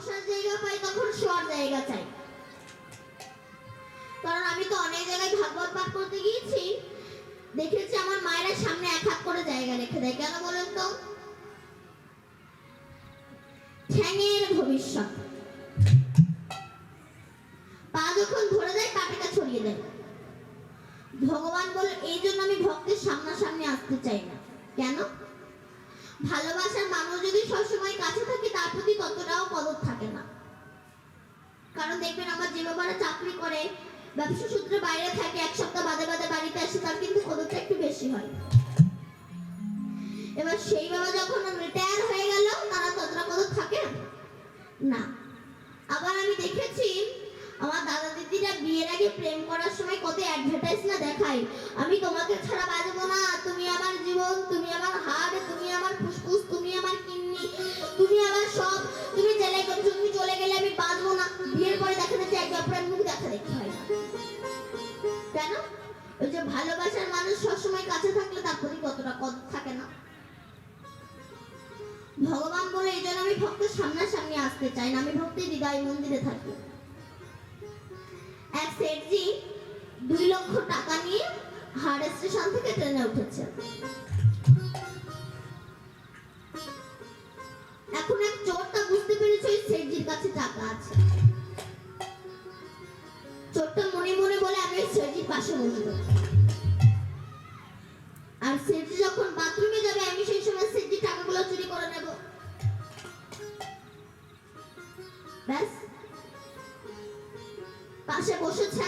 বসার জায়গা পাই, তখন শোয়ার জায়গা চাই। কারণ আমি তো অনেক জায়গায় ভাগবত পাঠ করতে গিয়েছি, দেখেছি আমার মায়েরা সামনে এক হাত করে জায়গা রেখে দেয়। কেন বলেন তো? ঠ্যাঙের ভবিষ্যৎ। পা যখন ধরে দেয়, কাটাটা ছড়িয়ে দেয়। ভগবান বলে, এই জন্য আমি ভক্তের সামনাসামনি আসতে চাই না। কেন? ভালোবাসার মানুষ যদি সবসময় কাছে থাকে, তার প্রতি ততটাও কদর থাকে না। কারণ দেখবেন, আমার যে বাবারা চাকরি করে, ব্যবসা সূত্রে বাইরে থাকে, এক সপ্তাহ বাদে বাদে বাড়িতে আসে, তার কিন্তু কদরটা একটু বেশি হয়। এবার সেই বাবা যখন রিটায়ার হয়ে গেল, তারা ততটা কদর থাকে না। আবার আমি দেখেছি, আমার দাদা দিদিরা বিয়ের আগে প্রেম করার সময় কত অ্যাডভার্টাইজ না দেখায়। আমি তোমাকে ছাড়া হৃদয় মন্দিরে থাকি ব্যাস। পাশে বসেছে।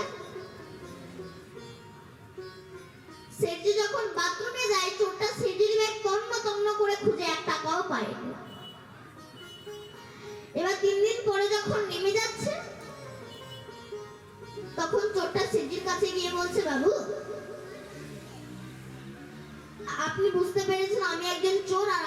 সেটজি যখন বাথরুমে যায়, চোরটা সেটজির ব্যাগ তন্ন তন্ন করে খুঁজে এক টাকাও পায়নি। এবার তিন দিন পরে যখন নেমে যাচ্ছে, তখন চোরটা সেটজির কাছে গিয়ে বলছে, বাবু, আপনি বুঝতে পেরেছেন আমি একজন চোর আর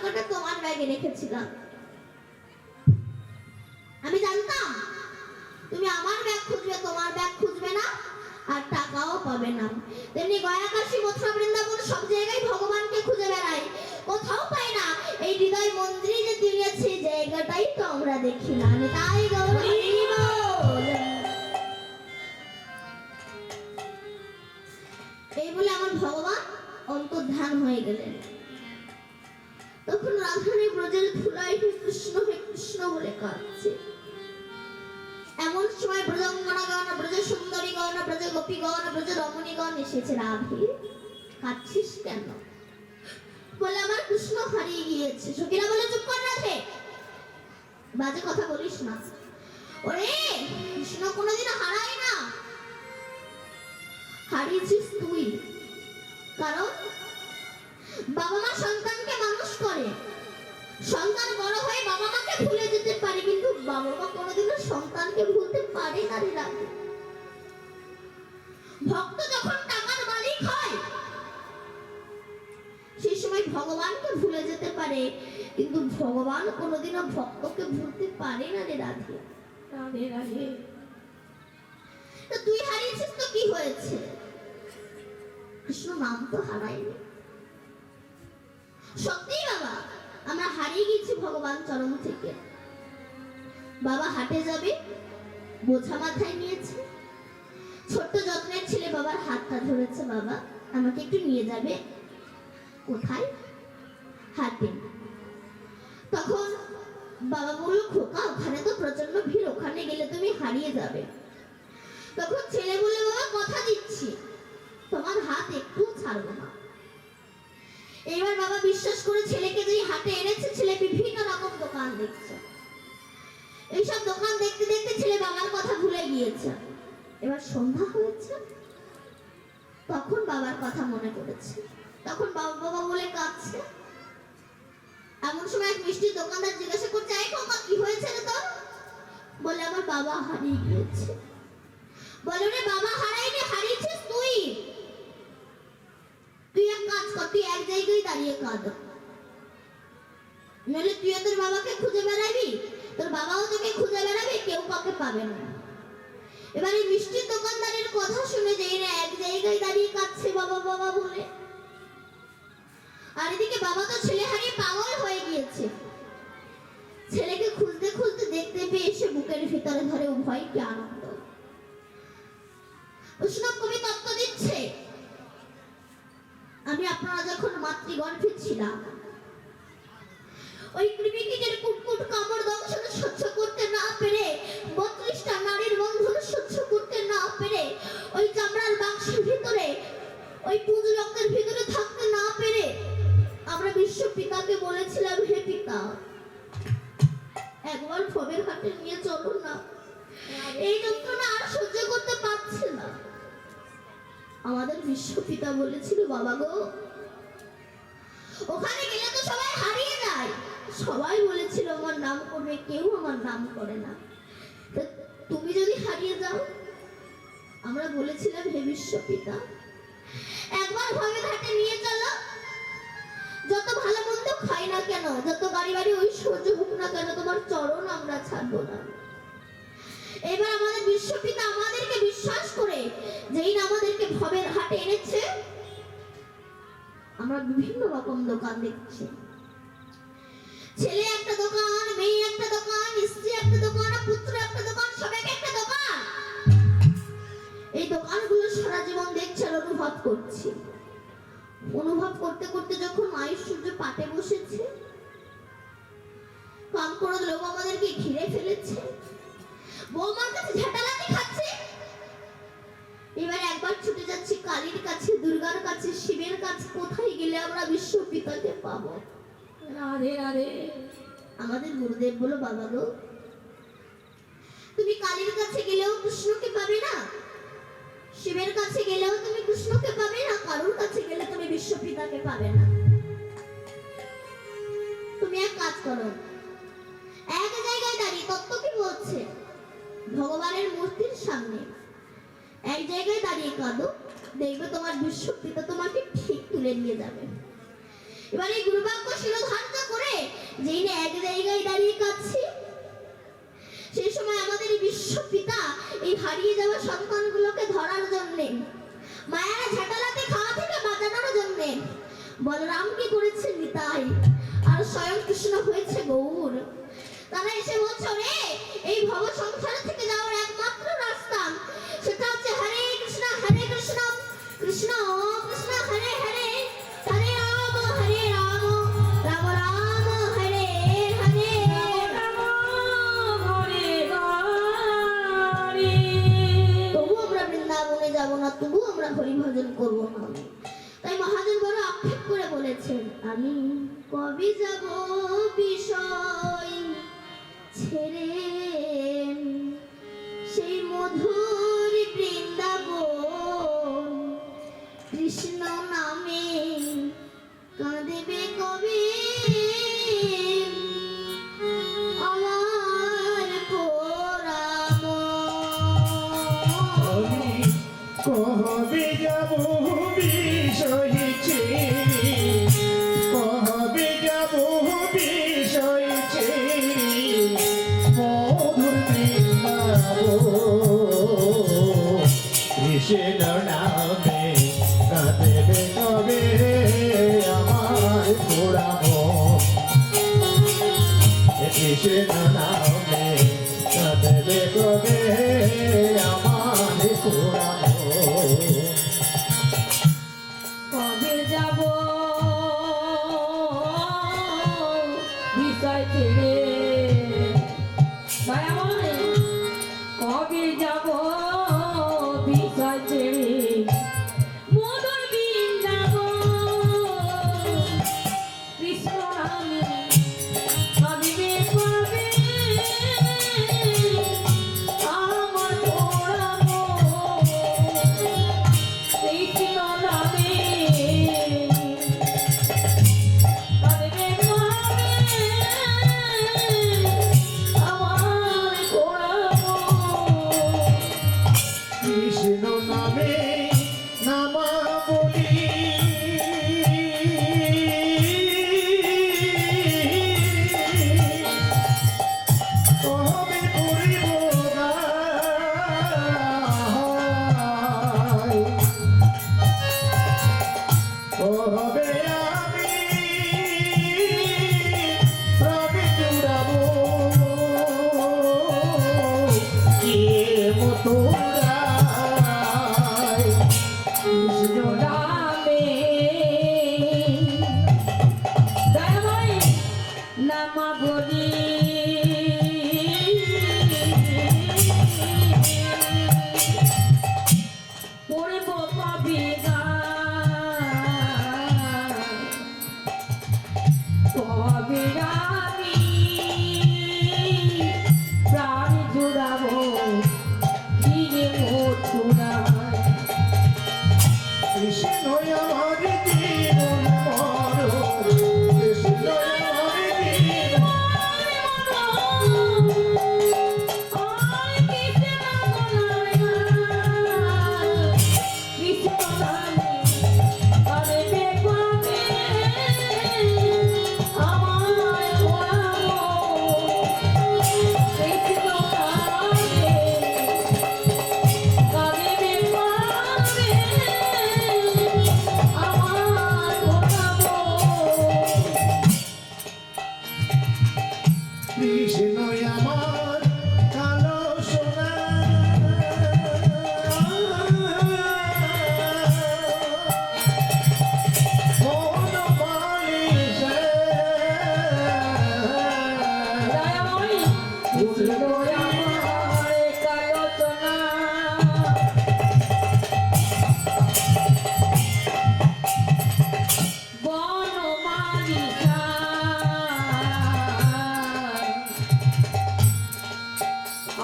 টাকাটা তোমার ব্যাগে রেখেছিলাম আমি জানতাম, তুমি আমার ব্যাগ খুঁজবে, তোমার ব্যাগ খুঁজবে না আর টাকাও পাবে না। তেমনি গয়াকাশী, মথুরা, বৃন্দাবন সব জায়গায় ভগবানকে খুঁজে বেড়াই। কোথাও পাই না। এই হৃদয় মন্দিরে যে তিনি জায়গাটাই তো আমরা দেখি না। তাই গৌরী এই বলে আমার ভগবান অন্তর্ধান হয়ে গেলেন। তখন রাধারানী ব্রজের ধুলাই হে কৃষ্ণ হে কৃষ্ণ বলে কাঁদছে। এমন সময় ব্রজঙ্গনা গণ ব্রজ সুন্দরী গণ ব্রজ গোপী গণ ব্রজ রমণী গণ এসেছে রাধে। কাঁদছিস কেন? বলে আমার কৃষ্ণ হারিয়ে গিয়েছে। সখীরা বলে, চুপ কর রাধে। বাজে কথা বলিস না। ওরে, কৃষ্ণ কোনোদিন হারায় না। হারিয়েছিস তুই। ভক্ত যখন টাকার মালিক হয় সেই সময় ভগবানকে ভুলে যেতে পারে কিন্তু ভগবান কোনোদিনও ভক্তকে ভুলতে পারে না রে রাধে। রাধে রাধে। তুই হারিয়েছিস তো কি হয়েছে? কৃষ্ণ নাম তো হারায়নি। সত্যি বাবা আমরা হারিয়ে গেছি ভগবান চরণ থেকে। বাবা হাটে যাবে বোঝা মাথায় নিয়েছে? ছোট্ট যত্নের ছেলে বাবার হাতটা ধরেছে বাবা। আমাকে একটু নিয়ে যাবে? কোথায়? হাতে। তখন বাবা বলল, খোকা, ওখানে তো প্রচণ্ড ভিড়, ওখানে গেলে তুমি হারিয়ে যাবে। তখন ছেলে বলে বাবা, কথা দিচ্ছি। তোমার হাত একটু ছাড়বো না। এবার বাবা বিশ্বাস করে ছেলেকে যেই হাটে এনেছে, ছেলে বিভিন্ন রকম দোকান দেখছে। এইসব দোকান দেখতে দেখতে ছেলে বাবার কথা ভুলে গিয়েছে। এবার সন্ধ্যা হয়েছে। তখন বাবার কথা মনে পড়েছে। তখন বাবা বাবা বলে কাঁদছে। এমন সময় এক মিষ্টির দোকানদার জিজ্ঞাসা করছে, এই মামা কি হয়েছে রে তোর? বলে, আমার বাবা হারিয়ে গিয়েছে। বলে রে বাবা, হারাইনি, হারিয়েছিস তুই? তুই এক কাজ কর, তুই এক জায়গায় দাঁড়িয়ে কাঁদ। নাহলে তুই তোর বাবাকে খুঁজে বেড়াবি? তোর বাবাও তোকে খুঁজে বেড়াবে, কেউ কাউকে পাবে না। এবার মিষ্টির দোকানদারের কথা শুনে যেই না এক জায়গায় দাঁড়িয়ে কাঁদছে বাবা বাবা বলে। আর এদিকে বাবা তো ছেলে হারিয়ে পাগল হয়ে গিয়েছে। ছেলেকে খুঁজতে খুঁজতে দেখতে পেয়ে এসে বুকের ভিতরে ধরে উভয় কি আনন্দ। উষ্ণব কবি তত্ত্ব দিচ্ছে, আমি আপনারা যখন মাতৃগর্ভে ছিলাম ওই কৃমিকীটের কুটকুট কামড় দংশন সহ্য করতে না পেরে, বত্রিশটা নারীর বন্ধন সহ্য করতে না পেরে, ওই চামড়ার বাক্সের ভিতরে, ওই পুঁজ রক্তের ভিতরে থাকতে না পেরে, আমরা বিশ্ব পিতাকে বলেছিলাম, হে পিতা, একবার ফবের হাটে নিয়ে চলো না। এই যন্ত্রণা আর সহ্য করতে পারছে না। আমাদের বিশ্ব পিতা বলেছিল, বাবা গো, ওখানে গেলে তো সবাই হারিয়ে যায় সবাই বলেছিল, আমার নাম করবে কেউ, আমার নাম করে না। তুমি যদি হারিয়ে যাও, আমরা বলেছিলাম হে বিশ্ব পিতা, একবার ভবে ঘাটে নিয়ে চলো। যত ভালো মন্দ খাই না কেন, যত বাড়ি বাড়ি ঐশ্বর্য হোক না কেন, তোমার চরণ আমরা ছাড়বো না। এবার আমাদের বিশ্বপিতা আমাদেরকে বিশ্বাস করে, যেই না আমাদেরকে ভবের হাটে এনেছে, আমরা বিভিন্ন রকম দোকান দেখছি। ছেলে একটা দোকান, মেয়ে একটা দোকান, স্ত্রী একটা দোকান, পুত্র একটা দোকান সবাই একটা দোকান। এই দোকানগুলো সারা জীবন দেখছে অনুভব করছি। অনুভব করতে করতে যখন মায়ের সূর্য পাটে বসেছে কাম করে লোক আমাদেরকে ঘিরে ফেলেছে। বৌমার কাছে ঝাঁটালাতি খাচ্ছে। এবার একবার ছুটে যাচ্ছি কালীর কাছে, দুর্গার কাছে, শিবের কাছে, কোথায় গেলে আমরা বিশ্ব পিতাকে পাবো? রাধে রাধে। আমাদের গুরুদেব বলো, বাবা গো তুমি কালীর কাছে গেলেও কৃষ্ণকে পাবে না, শিবের কাছে গেলেও তুমি কৃষ্ণকে পাবে না, কারোর কাছে গেলে তুমি বিশ্ব পিতাকে পাবে না। তুমি এক কাজ করো, এক জায়গায় দাঁড়িয়ে তত্ত্ব কি বলছে, ভগবানের মূর্তির সামনে। এক জায়গায় দাঁড়িয়ে কাঁদো, দেখবে তোমার বিশ্ব পিতা তোমাকে ঠিক তুলে নিয়ে যাবে। এবার এই গুরুবাক্য শিরোধার্য করে যেই না এক জায়গায় দাঁড়িয়ে কাঁদছি। সেই সময় আমাদের বিশ্ব পিতা এই হারিয়ে যাওয়া সন্তানগুলোকে ধরার জন্যে, মায়েরা ঝাঁটালাতে খাওয়া থেকে বাঁচানোর জন্যে বলরাম কি করেছে নিতাই? আর স্বয়ং কৃষ্ণ হয়েছে গৌর। তারা এসে বলছে রে এই ভব সংসার থেকে তবু আমরা হরি ভজন করব না। তাই মহাজন বড় আক্ষেপ করে বলেছেন, আমি কবে যাব বিষয় ছেড়ে? সেই মধুর বৃন্দাবন, কৃষ্ণ নামে কাঁদেবে কবে? কৃষ্ণ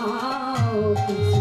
কৃষ্ণ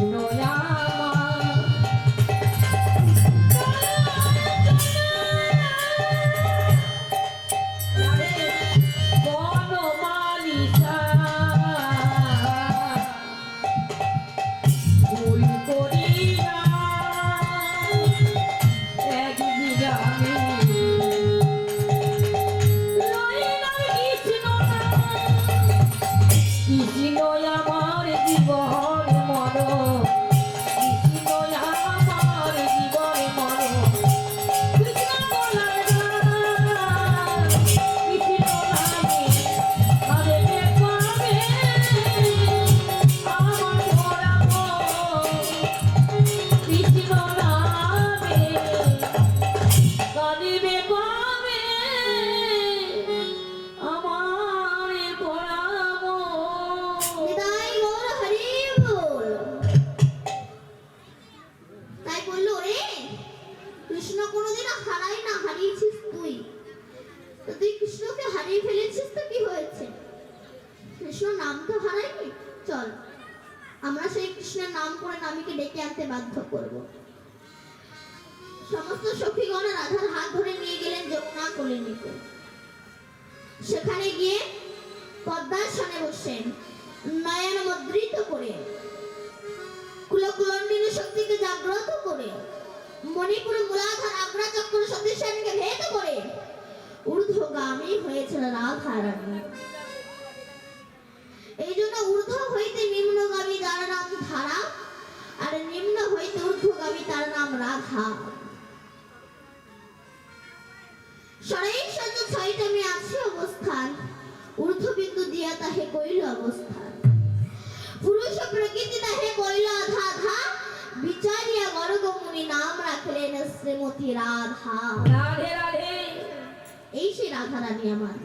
তার নাম ধারা আর নিম্ন হইতে ঊর্ধ্বগামী তার নাম রাধা। সরাই সজ্জ ছয়টামে আছে অবস্থান ঊর্ধ্ববিন্দু দিয়া তাহে কইল অবস্থান। পুরুষ প্রকৃতি তাহে কইল আধা আধা বিচারিয়া গর্গ মুনি নাম রাখলেন শ্রীমতী রাধা। রাধে রাধে। এই সেই রাধা রানী আমার।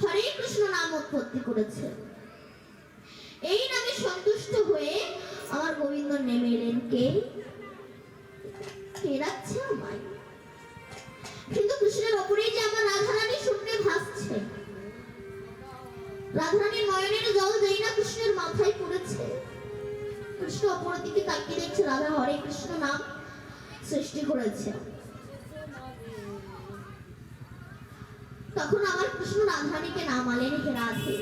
হরে কৃষ্ণ নাম উৎপত্তি করেছে। এই নামে সন্তুষ্ট হয়ে আমার গোবিন্দ নেমে এলেন কে রাখছে আমায়? কিন্তু কৃষ্ণের ওপরেই যে আমার রাধারানী শূন্যে ভাসছে। রাধারানীর নয়নের জল যেই না কৃষ্ণের মাথায় পড়েছে। কৃষ্ণ অপরের দিকে তাকিয়ে দেখছে রাধা হরে কৃষ্ণ নাম সৃষ্টি করেছে। তখন আমার কৃষ্ণ রাধারানীকে নামালেন হে রাধে।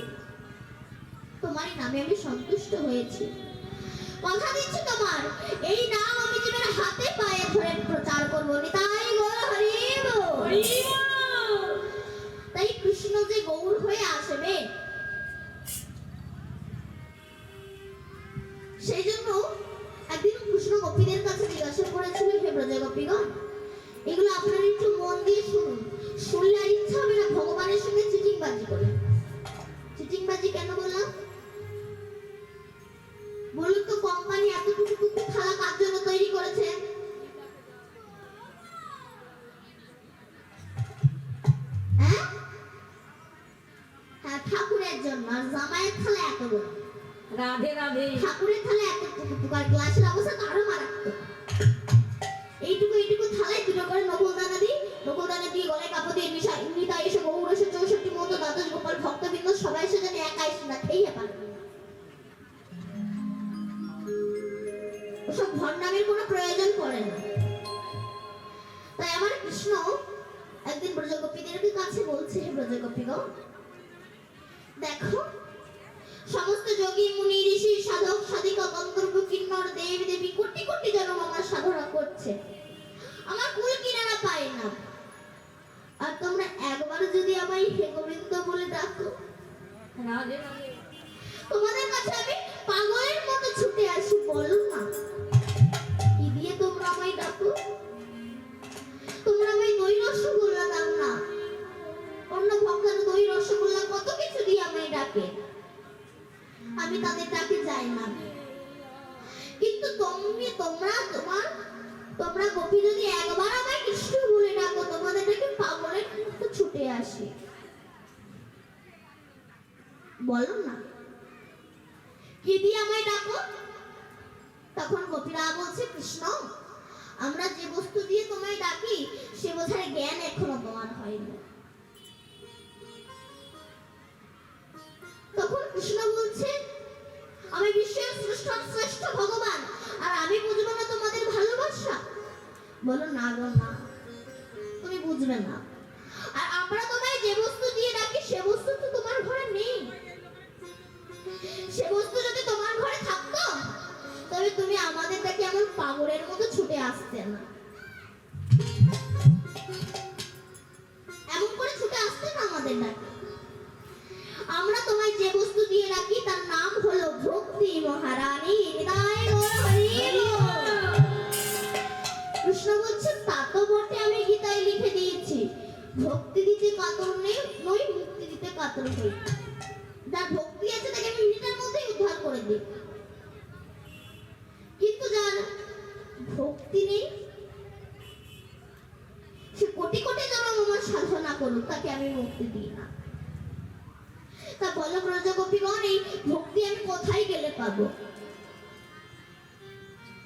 তোমার নামে আমি সন্তুষ্ট হয়েছি। কথা দিচ্ছি তোমার। এই নাম আমি জীবনের হাতে পায়ে ধরে প্রচার করব। হরি বল। হরি। তাই কৃষ্ণ যে গৌর হয়ে আসবে, সেই জন্য একদিন কৃষ্ণ গোপীদের কাছে জিজ্ঞাসা করেছিল, হে ব্রজ গোপীগণ, এগুলো আপনারা একটু মন দিয়ে শুনুন। শুনলে আর ইচ্ছা হবে না ভগবানের সঙ্গে চিটিংবাজি করে। চিটিংবাজি কেন বললাম? আর জামাইয়ের থালা এত বড় রাধে রাধে। ঠাকুরের থালা এত গ্লাসের অবস্থা আরও মারাত্মক।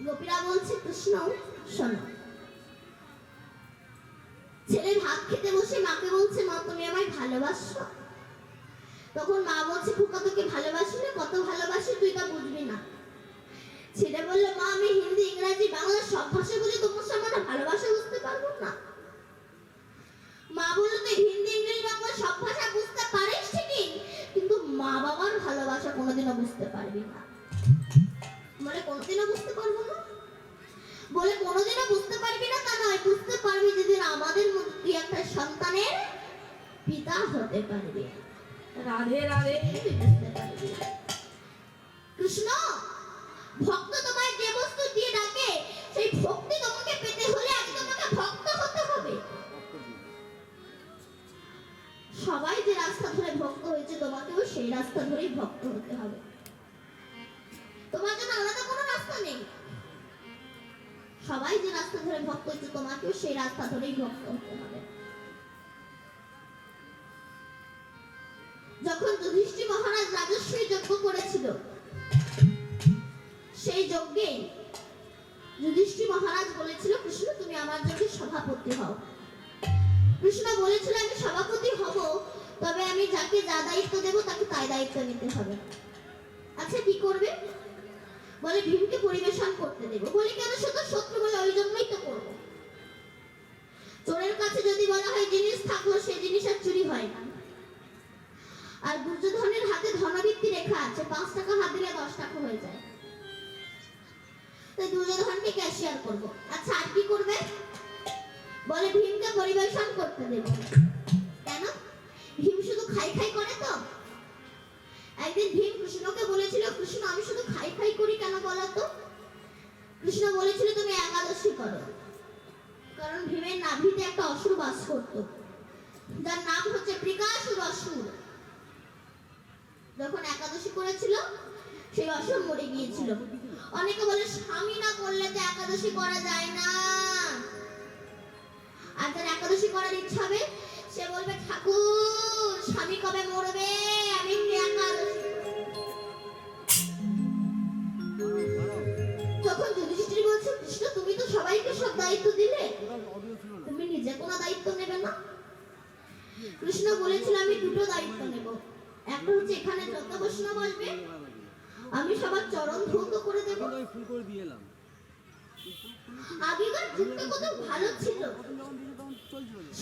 গোপীরা বলছে, কৃষ্ণ, শোনো। ছেলে ভাত খেতে বসে মাকে বলছে, মা, তুমি আমায় ভালোবাসো? তখন মা বলছে খোকা তোকে ভালোবাসি না, কত ভালোবাসি তুই তা বুঝবি না। ছেলে বলল, মা, আমি হিন্দি, ইংরাজি, বাংলা সব ভাষা বুঝি তোমার সামনে ভালোবাসা বুঝতে পারব না? মা বলল, তুই হিন্দি, ইংরেজি, বাংলা সব ভাষা বুঝতে পারিস ঠিকই, কিন্তু মা বাবার ভালোবাসা কোনোদিনও বুঝতে পারবি না। বলে কোনোদিনও বুঝতে পারব না। বলে কোনোদিনও বুঝতে পারবি না তা নয় বুঝতে পারবি যেদিন আমাদের মধ্যে তুই একটা সন্তানের পিতা হতে পারবি। রাধে রাধে। তুই বুঝতে পারবি। কৃষ্ণ ভক্ত তোমায় যে বস্তু দিয়ে ডাকে সেই ভক্তি তোমাকে পেতে হলে আগে তোমাকে ভক্ত হতে হবে। সবাই যে রাস্তা ধরে ভক্ত হয়েছে তোমাকেও সেই রাস্তা ধরেই ভক্ত হতে হবে। তোমার সবাই যে রাস্তা ধরে ভক্ত হয়েছে তোমাকেও সেই রাস্তা ধরেই ভক্ত হতে হবে। যখন যুধিষ্ঠির মহারাজ রাজস্বী যজ্ঞ করেছিল, সেই যজ্ঞে যুধিষ্ঠির মহারাজ বলেছিল, কৃষ্ণ, তুমি আমার যজ্ঞে সভাপতি হও। কৃষ্ণ বলেছিল, আমি সভাপতি হব, তবে আমি যাকে যা দায়িত্ব দেব, তাকে তাই দায়িত্ব নিতে হবে। আচ্ছা কি করবে? বলে ভীমকে পরিবেশন করতে দেব। বলি, কেন শুধু শত্রু বলে ওই জন্যই তো করব চোরের কাছে যদি বলা হয় জিনিস থাকল সেই জিনিস আর চুরি হয় না আর দুর্যোধনের হাতে ধনবৃত্তি রেখা আছে পাঁচ টাকা টাকা হয়ে যায়। তাই দুর্যোধনকে ক্যাশিয়ার করব। আচ্ছা আর কি করবে? বলে ভীমকে পরিবেশন করতে দেব। কেন? ভীম শুধু খাই খাই করে তো। একদিন ভীম কৃষ্ণকে বলেছিল, কৃষ্ণ, আমি শুধু খাই খাই করি কেন বলো তো? কৃষ্ণ বলেছিল, তুমি একাদশী করো। কারণ ভীমের নাভিতে একটা অসুর বাস করতো। যার নাম হচ্ছে প্রিকাসুর অসুর। যখন একাদশী করেছিল সেই অসম মরে গিয়েছিল। অনেকে বলে, স্বামী না করলে তো একাদশী করা যায় না। আর যার একাদশী করার ইচ্ছা হবে, সে বলবে, ঠাকুর, স্বামী কবে মরবে? আমি একাদশী তখন যুধিষ্ঠির বলছে, কৃষ্ণ, তুমি তো সবাইকে সব দায়িত্ব দিলে। তুমি নিজে কোনো দায়িত্ব নেবে না। কৃষ্ণ বলেছিল, আমি দুটো দায়িত্ব নেব। এখন হচ্ছে এখানে যত বৈষ্ণব বলবে আমি সবার চরণ ধৌত করে দেব। ফুল করে দিয়ে এলাম। আগেকার যুগটা কত ভালো ছিল।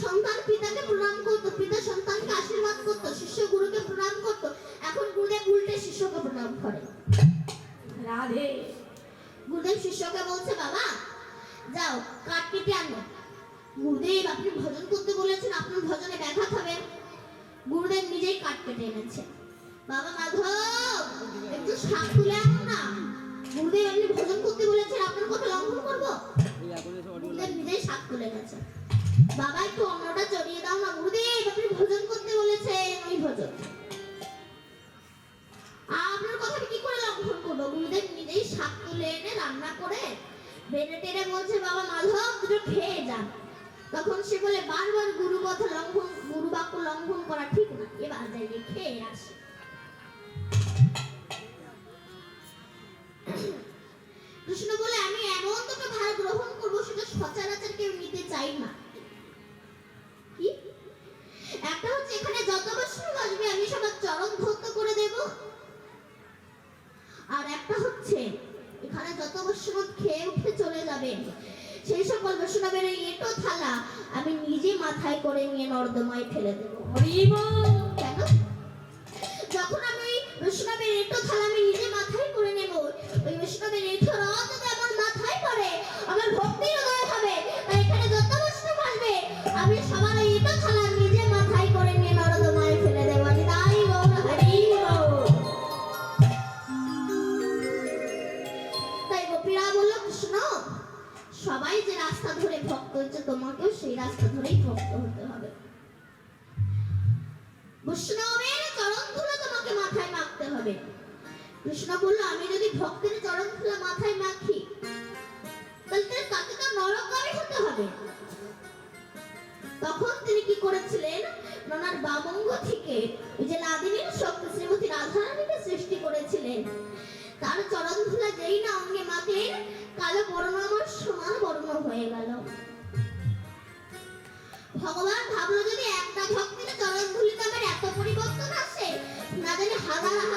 সন্তান পিতাকে প্রণাম করতো পিতা সন্তানকে আশীর্বাদ করতো শিষ্য গুরুকে প্রণাম করতো। এখন গুরুদেব উল্টে শিষ্যকে প্রণাম করে। রাধে। গুরুদেব শিষ্যকে বলছে বাবা যাও কাঠ কেটে আনো। গুরুদেব আপনি ভজন করতে বলেছেন আপনার ভজনে ব্যাঘাত হবে গুরুদেব নিজেই কাঠ কেটে এনেছে বাবা মাধব, একটু শাক তুলে আনো না। গুরুদেব আপনি ভজন করতে বলেছেন, আপনার কথা লঙ্ঘন করব? গুরুদেব নিজেই শাক তুলে গেছে বাবা, একটু অন্নটা চড়িয়ে দাও না। গুরুদেব, আপনি ভোজন করতে বলেছেন ওই ভোজন। আপনার কথা কি করে লঙ্ঘন করব? গুরুদেব নিজেই শাক তুলে এনে রান্না করে বেড়ে টেনে বলছে, বাবা মাধব, দুটো খেয়ে যান। তখন সে বলে, বারবার গুরু কথা লঙ্ঘন গুরু বাক্য লঙ্ঘন করা ঠিক না। এবার যাই গিয়ে খেয়ে আসি। গ্রহণ করব সেটা সচরাচর কেউ নিতে চাই না। কি? একটা হচ্ছে এখানে যত বৈষ্ণব আসবে আমি সবার চরণ ধৌত করে দেব। আর একটা হচ্ছে এখানে যত বৈষ্ণব খেয়ে উঠে চলে যাবে সেই সকল বৈষ্ণবের এই এটো থালা আমি নিজে মাথায় করে নিয়ে নর্দমায় ফেলে দেবো। কেন? যখন আমি ওই বৈষ্ণবের এঁটো থালা আমি নিজে মাথায় করে নেব ওই বৈষ্ণবের এঁটো রথ আমি সবার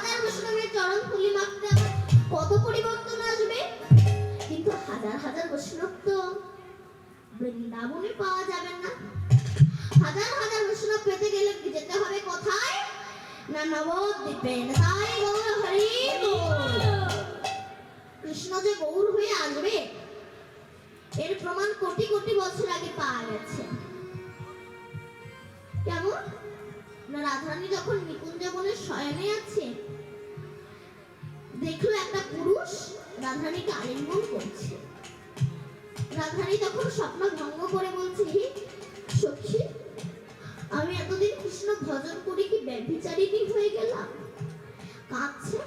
হাজার বৈষ্ণবের চরণ ধুলি মাখতে কত পরিবর্তন আসবে? কিন্তু হাজার হাজার বৈষ্ণব তো বৃন্দাবনে পাওয়া যাবে না। হাজার হাজার বৈষ্ণব পেতে গেলে যেতে হবে কোথায়? না নবদ্বীপে তাই গৌর হরি। কৃষ্ণ যে গৌর হয়ে আসবে, এর প্রমাণ কোটি কোটি বছর আগে পাওয়া গেছে। কেমন? না রাধারানী যখন নিকুঞ্জ বনের শয়নে আছে দেখল একটা পুরুষ রাধারানীকে আলিঙ্গন করছে। রাধারানী তখন স্বপ্ন ভঙ্গ করে বলছে সখী, আমি এতদিন কৃষ্ণ ভজন করে কি ব্যভিচারিণী হয়ে গেলাম? কাঁদছে?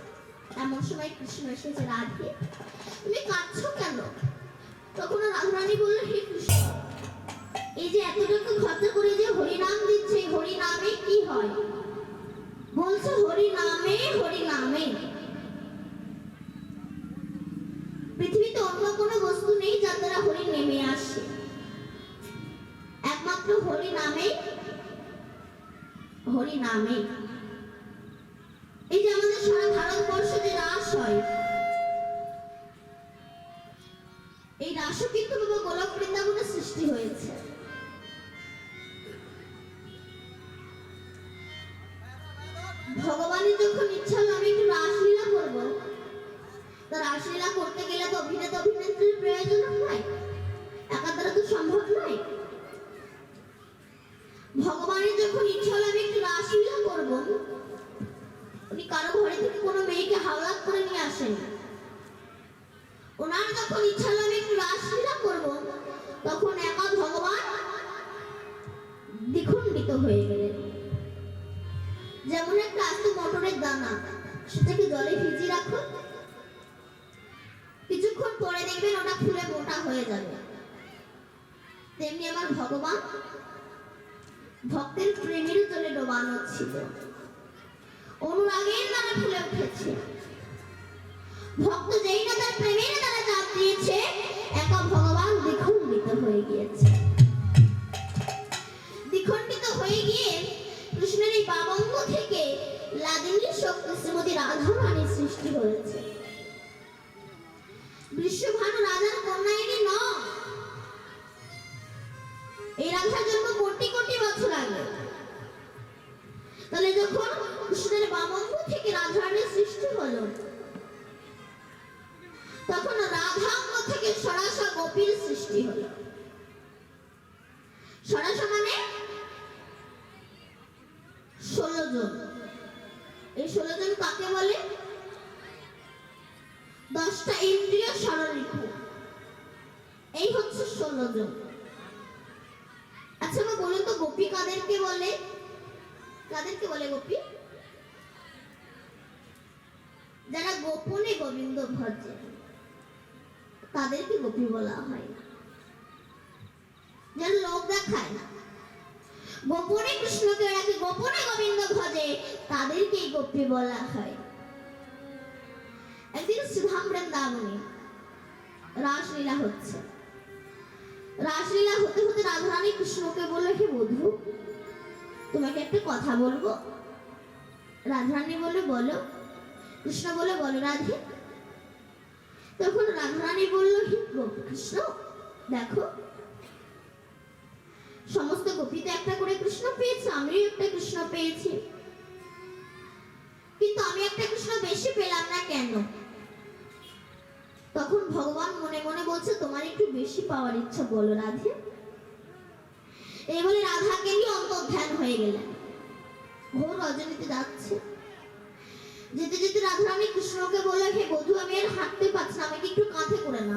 এমন সময় কৃষ্ণ এসেছে রাধে, তুমি কাঁদছো কেন? তখন রাধারানী বলল, হে কৃষ্ণ, এই যে এতটুকু খরচা করে যে হরিনাম দিচ্ছে, হরিনামে কি হয়? বলছে, হরিনামে হরিনামে। হরি উনি কারও ঘরে থেকে কোনো মেয়েকে হাওলাত করে নিয়ে আসেন? ওনার যখন ইচ্ছা হলো আমি একটু রাসলীলা করব, তখন একা ভগবান দ্বিখণ্ডিত হয়ে গেলেন। যেমন একটা আস্ত মটরের দানা, সেটাকে জলে ভিজিয়ে রাখো কিছুক্ষণ পরে দেখবেন ওটা ফুলে মোটা হয়ে যাবে। তেমনি আমার ভগবান ভক্তের প্রেমের জলে ডোবানো ছিল। অনুরাগের দ্বারা ফুলে উঠেছে। ভক্ত যেই না তার প্রেমের দ্বারা চাপ দিয়েছে, একা ভগবান দ্বিখণ্ডিত হয়ে গিয়েছে। দ্বিখণ্ডিত হয়ে গিয়ে কৃষ্ণের এই বাবাঙ্গ থেকে লাদিনীর শক্তি শ্রীমতী রাধারানীর সৃষ্টি হয়েছে। বিশ্বভানু রাজার কন্যা ইনি এই রাধার জন্ম কোটি কোটি বছর আগে। তাহলে যখন হলো তখন রাধাঙ্গ থেকে সরাসা গোপীর সৃষ্টি হলো। গোবিন্দ ভজে তাদেরকে গোপী বলা হয় না। যারা লোক দেখায় না। গোপনে কৃষ্ণকে রাখে, গোপনে গোবিন্দ ভজে তাদেরকেই গোপী বলা হয়। একদিন সুধাম বৃন্দাবনে রাসলীলা হচ্ছে। রাসলীলা হতে হতে রাধারানী কৃষ্ণকে বলল, হে বধু, তোমাকে একটা কথা বলব? রাধারানী বলে বলো। কৃষ্ণ বলে বলো রাধে। তখন রাধারানী বলল, হে কৃষ্ণ দেখো, সমস্ত গোপীতে একটা করে কৃষ্ণ পেয়েছে, আমিও একটা কৃষ্ণ পেয়েছি। কিন্তু আমি একটা কৃষ্ণ বেশি পেলাম না কেন? তখন ভগবান মনে মনে বলছে, তোমার একটু বেশি পাওয়ার ইচ্ছা বলো রাধে। এই বলে রাধাকে নিয়ে অন্তর্ধান হয়ে গেলেন। ঘোর রজনীতে যাচ্ছে। যেতে যেতে রাধুরামী কৃষ্ণকে বলে হে বধু আমি আর হাঁটতে পারছি না, আমাকে একটু কাঁধে করে না